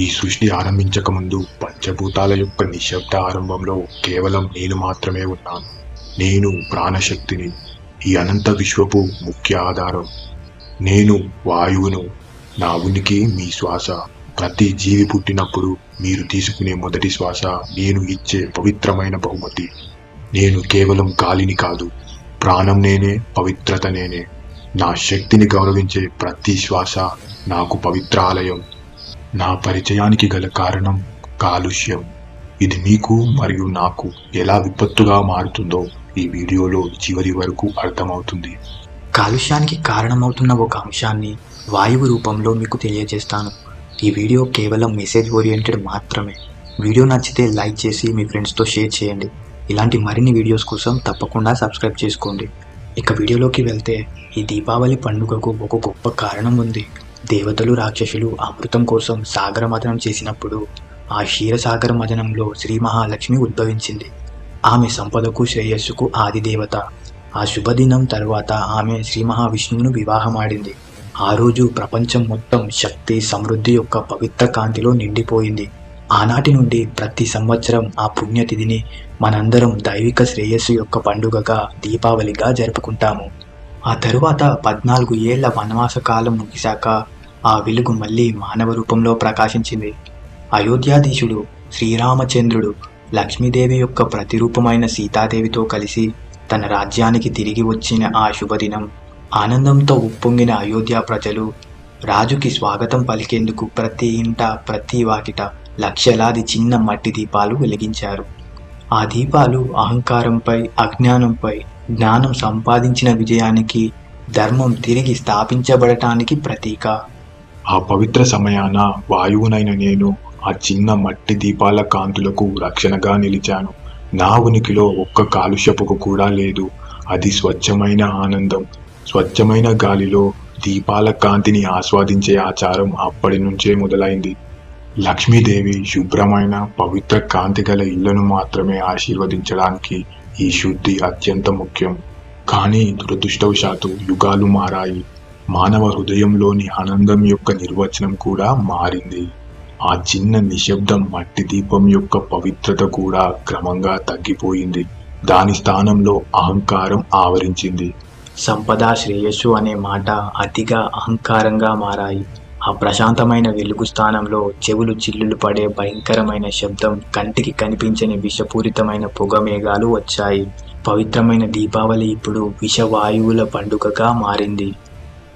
ఈ సృష్టి ఆరంభించక ముందు పంచభూతాల యొక్క నిశ్శబ్ద ఆరంభంలో కేవలం నేను మాత్రమే ఉన్నాను. నేను ప్రాణశక్తిని ఈ అనంత విశ్వపు ముఖ్య ఆధారం. నేను వాయువును నా ఉనికి మీ శ్వాస. ప్రతి జీవి పుట్టినప్పుడు మీరు తీసుకునే మొదటి శ్వాస నేను ఇచ్చే పవిత్రమైన బహుమతి. నేను కేవలం గాలిని కాదు ప్రాణం నేనే పవిత్రత నేనే. నా శక్తిని గౌరవించే ప్రతి శ్వాస నాకు పవిత్ర ఆలయం. నా పరిచయానికి గల కారణం కాలుష్యం. ఇది మీకు మరియు నాకు ఎలా విపత్తుగా మారుతుందో ఈ వీడియోలో చివరి వరకు అర్థమవుతుంది. కాలుష్యానికి కారణమవుతున్న ఒక అంశాన్ని వాయువు రూపంలో మీకు తెలియజేస్తాను. ఈ వీడియో కేవలం మెసేజ్ ఓరియంటెడ్ మాత్రమే. వీడియో నచ్చితే లైక్ చేసి మీ ఫ్రెండ్స్తో షేర్ చేయండి. ఇలాంటి మరిన్ని వీడియోస్ కోసం తప్పకుండా సబ్స్క్రైబ్ చేసుకోండి. ఇక వీడియోలోకి వెళ్తే ఈ దీపావళి పండుగకు ఒక గొప్ప కారణం ఉంది. దేవతలు రాక్షసులు అమృతం కోసం సాగర మదనం చేసినప్పుడు ఆ క్షీరసాగర మదనంలో శ్రీ మహాలక్ష్మి ఉద్భవించింది. ఆమె సంపదకు శ్రేయస్సుకు ఆది దేవత. ఆ శుభదినం తర్వాత ఆమె శ్రీ మహావిష్ణువును వివాహమాడింది. ఆ రోజు ప్రపంచం మొత్తం శక్తి సమృద్ధి యొక్క పవిత్ర కాంతిలో నిండిపోయింది. ఆనాటి నుండి ప్రతి సంవత్సరం ఆ పుణ్యతిథిని మనందరం దైవిక శ్రేయస్సు యొక్క పండుగగా దీపావళిగా జరుపుకుంటాము. ఆ తరువాత పద్నాలుగు ఏళ్ళ వనవాస కాలం ముగిశాక ఆ వెలుగు మళ్ళీ మానవ రూపంలో ప్రకాశించింది. అయోధ్యాధీశుడు శ్రీరామచంద్రుడు లక్ష్మీదేవి యొక్క ప్రతిరూపమైన సీతాదేవితో కలిసి తన రాజ్యానికి తిరిగి వచ్చిన ఆ శుభదినం ఆనందంతో ఉప్పొంగిన అయోధ్య ప్రజలు రాజుకి స్వాగతం పలికేందుకు ప్రతి ఇంట ప్రతి వాకిట లక్షలాది చిన్న మట్టి దీపాలు వెలిగించారు. ఆ దీపాలు అహంకారంపై అజ్ఞానంపై జ్ఞానం సంపాదించిన విజయానికి ధర్మం తిరిగి స్థాపించబడటానికి ప్రతీక. ఆ పవిత్ర సమయాన వాయువునైన నేను ఆ చిన్న మట్టి దీపాల కాంతులకు రక్షణగా నిలిచాను. నా ఉనికిలో ఒక్క కాలుష్యపుకు కూడా లేదు. అది స్వచ్ఛమైన ఆనందం. స్వచ్ఛమైన గాలిలో దీపాల కాంతిని ఆస్వాదించే ఆచారం అప్పటి నుంచే మొదలైంది. లక్ష్మీదేవి శుభ్రమైన పవిత్ర కాంతి గల ఇళ్ళను మాత్రమే ఆశీర్వదించడానికి ఈ శుద్ధి అత్యంత ముఖ్యం. కానీ దురదృష్టవశాత్తు యుగాలు మారాయి. మానవ హృదయంలోని ఆనందం యొక్క నిర్వచనం కూడా మారింది. ఆ చిన్న నిశ్శబ్దం మట్టి దీపం యొక్క పవిత్రత కూడా క్రమంగా తగ్గిపోయింది. దాని స్థానంలో అహంకారం ఆవరించింది. సంపద శ్రేయస్సు అనే మాట అతిగా అహంకారంగా మారాయి. ఆ ప్రశాంతమైన వెలుగు స్థానంలో చెవులు చిల్లులు పడే భయంకరమైన శబ్దం కంటికి కనిపించని విషపూరితమైన పొగ మేఘాలు వచ్చాయి. పవిత్రమైన దీపావళి ఇప్పుడు విషవాయువుల పండుగగా మారింది.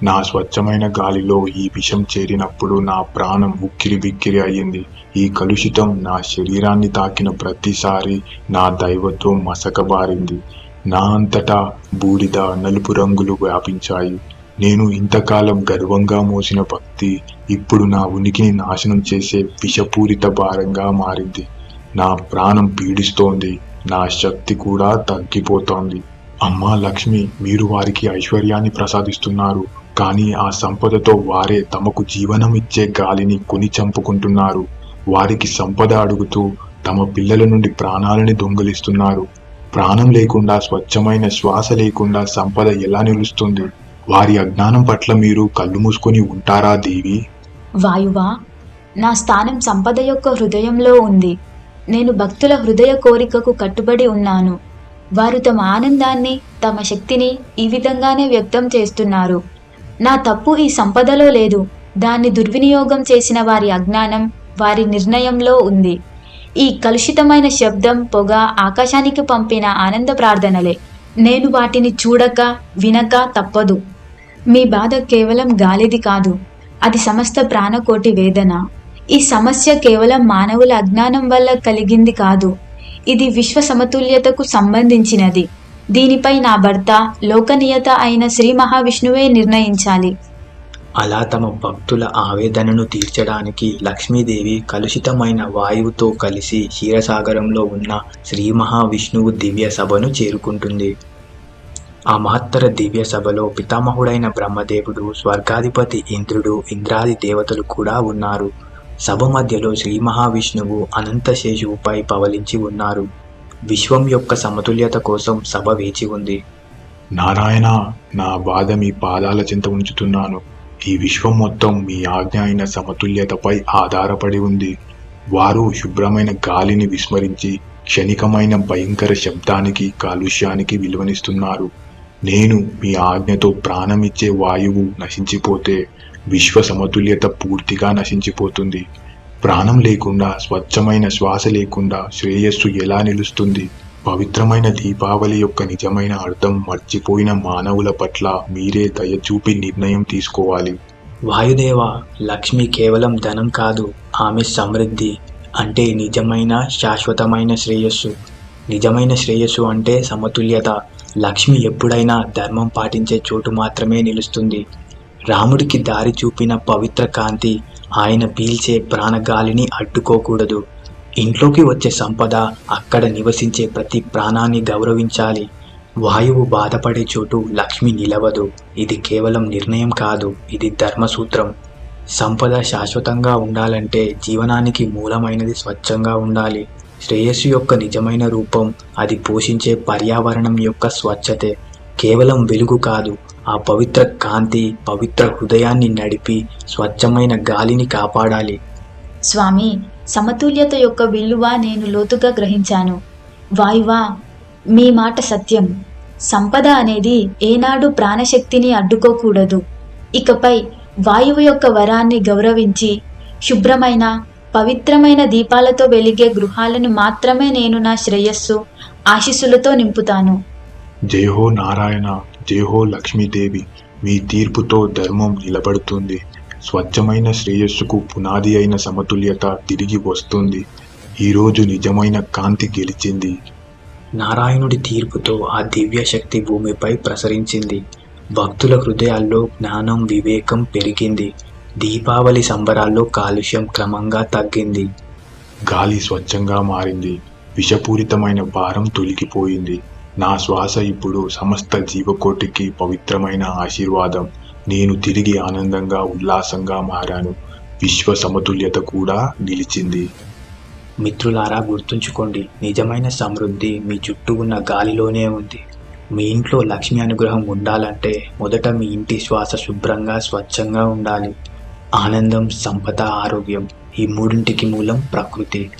నా స్వచ్ఛమైన గాలిలో ఈ విషం చేరినప్పుడు నా ప్రాణం ఉక్కిరి బిక్కిరి అయ్యింది. ఈ కలుషితం నా శరీరాన్ని తాకిన ప్రతిసారి నా దైవత్వం మసకబారింది. నా అంతటా బూడిద నలుపు రంగులు వ్యాపించాయి. నేను ఇంతకాలం గర్వంగా మోసిన భక్తి ఇప్పుడు నా ఉనికిని నాశనం చేసే విషపూరిత భారంగా మారింది. నా ప్రాణం పీడిస్తోంది. నా శక్తి కూడా తగ్గిపోతోంది. అమ్మా లక్ష్మి మీరు వారికి ఐశ్వర్యాన్ని ప్రసాదిస్తున్నారు. కానీ ఆ సంపదతో వారే తమకు జీవనం ఇచ్చే గాలిని కొని చంపుకుంటున్నారు. వారికి సంపద అడుగుతూ తమ పిల్లల నుండి ప్రాణాలని దొంగిలిస్తున్నారు. ప్రాణం లేకుండా స్వచ్ఛమైన శ్వాస లేకుండా సంపద ఎలా నిలుస్తుంది? వారి అజ్ఞానం పట్ల మీరు కళ్ళు మూసుకొని ఉంటారా దేవి? వాయువా నా స్థానం సంపద యొక్క హృదయంలో ఉంది. నేను భక్తుల హృదయ కోరికకు కట్టుబడి ఉన్నాను. వారు తమ ఆనందాన్ని తమ శక్తిని ఈ విధంగానే వ్యక్తం చేస్తున్నారు. నా తప్పు ఈ సంపదలో లేదు. దాన్ని దుర్వినియోగం చేసిన వారి అజ్ఞానం వారి నిర్ణయంలో ఉంది. ఈ కలుషితమైన శబ్దం పొగ ఆకాశానికి పంపిన ఆనంద ప్రార్థనలే. నేను వాటిని చూడక వినక తప్పదు. మీ బాధ కేవలం గాలిది కాదు అది సమస్త ప్రాణకోటి వేదన. ఈ సమస్య కేవలం మానవుల అజ్ఞానం వల్ల కలిగింది కాదు ఇది విశ్వ సమతుల్యతకు సంబంధించినది. దీనిపై నా భర్త లోకనియత అయిన శ్రీ మహావిష్ణువే నిర్ణయించాలి. అలా తమ భక్తుల ఆవేదనను తీర్చడానికి లక్ష్మీదేవి కలుషితమైన వాయువుతో కలిసి క్షీరసాగరంలో ఉన్న శ్రీ మహావిష్ణువు దివ్య సభను చేరుకుంటుంది. ఆ మహత్తర దివ్య సభలో పితామహుడైన బ్రహ్మదేవుడు స్వర్గాధిపతి ఇంద్రుడు ఇంద్రాది దేవతలు కూడా ఉన్నారు. సభ మధ్యలో శ్రీ మహావిష్ణువు అనంత శేషువుపై పవలించి ఉన్నారు. విశ్వం యొక్క సమతుల్యత కోసం సభ వేచి ఉంది. నారాయణ నా బాధ మీ పాదాల చింత ఉంచుతున్నాను. ఈ విశ్వం మొత్తం మీ ఆజ్ఞ అయిన సమతుల్యతపై ఆధారపడి ఉంది. వారు శుభ్రమైన గాలిని విస్మరించి క్షణికమైన భయంకర శబ్దానికి కాలుష్యానికి విలువనిస్తున్నారు. నేను మీ ఆజ్ఞతో ప్రాణమిచ్చే వాయువు నశించిపోతే విశ్వ సమతుల్యత పూర్తిగా నశించిపోతుంది. ప్రాణం లేకుండా స్వచ్ఛమైన శ్వాస లేకుండా శ్రేయస్సు ఎలా నిలుస్తుంది? పవిత్రమైన దీపావళి యొక్క నిజమైన అర్థం మర్చిపోయిన మానవుల పట్ల మీరే దయ చూపి నిర్ణయం తీసుకోవాలి. వాయుదేవ లక్ష్మి కేవలం ధనం కాదు ఆమె సమృద్ధి అంటే నిజమైన శాశ్వతమైన శ్రేయస్సు. నిజమైన శ్రేయస్సు అంటే సమతుల్యత. లక్ష్మి ఎప్పుడైనా ధర్మం పాటించే చోటు మాత్రమే నిలుస్తుంది. రాముడికి దారి చూపిన పవిత్ర కాంతి ఆయన పీల్చే ప్రాణగాలిని అడ్డుకోకూడదు. ఇంట్లోకి వచ్చే సంపద అక్కడ నివసించే ప్రతి ప్రాణాన్ని గౌరవించాలి. వాయువు బాధపడే చోటు లక్ష్మి నిలవదు. ఇది కేవలం నిర్ణయం కాదు ఇది ధర్మసూత్రం. సంపద శాశ్వతంగా ఉండాలంటే జీవనానికి మూలమైనది స్వచ్ఛంగా ఉండాలి. శ్రేయస్సు యొక్క నిజమైన రూపం అది పోషించే పర్యావరణం యొక్క స్వచ్ఛతే. కేవలం వెలుగు కాదు ఆ పవిత్ర కాంతి పవిత్ర హృదయాన్ని నడిపి స్వచ్ఛమైన గాలిని కాపాడాలి. స్వామి సమతుల్యత యొక్క విలువ నేను లోతుగా గ్రహించాను. వాయువా మీ మాట సత్యం. సంపద అనేది ఏనాడు ప్రాణశక్తిని అడ్డుకోకూడదు. ఇకపై వాయువు యొక్క వరాన్ని గౌరవించి శుభ్రమైన పవిత్రమైన దీపాలతో వెలిగే గృహాలను మాత్రమే నేను నా శ్రేయస్సు ఆశీస్సులతో నింపుతాను. జయహో నారాయణ జయహో లక్ష్మీదేవి మీ తీర్పుతో ధర్మం నిలబడుతుంది. స్వచ్ఛమైన శ్రేయస్సుకు పునాది అయిన సమతుల్యత తిరిగి వస్తుంది. ఈరోజు నిజమైన కాంతి గెలిచింది. నారాయణుడి తీర్పుతో ఆ దివ్య శక్తి భూమిపై ప్రసరించింది. భక్తుల హృదయాల్లో జ్ఞానం వివేకం పెరిగింది. దీపావళి సంబరాల్లో కాలుష్యం క్రమంగా తగ్గింది. గాలి స్వచ్ఛంగా మారింది. విషపూరితమైన భారం తొలగిపోయింది. నా శ్వాస ఇప్పుడు సమస్త జీవకోటికి పవిత్రమైన ఆశీర్వాదం. నేను తిరిగి ఆనందంగా ఉల్లాసంగా మారాను. విశ్వ సమతుల్యత కూడా నిలిచింది. మిత్రులారా గుర్తుంచుకోండి నిజమైన సమృద్ధి మీ చుట్టూ ఉన్న గాలిలోనే ఉంది. మీ ఇంట్లో లక్ష్మి అనుగ్రహం ఉండాలంటే మొదట మీ ఇంటి శ్వాస శుభ్రంగా స్వచ్ఛంగా ఉండాలి. ఆనందం సంపద ఆరోగ్యం ఈ మూడింటికి మూలం ప్రకృతి.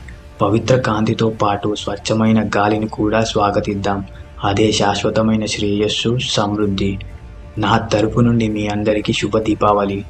పవిత్ర కాంతితో పాటు స్వచ్ఛమైన గాలిని కూడా స్వాగతిద్దాం. అదే శాశ్వతమైన శ్రేయస్సు సమృద్ధి. నా తరపు నుండి మీ అందరికీ శుభ దీపావళి.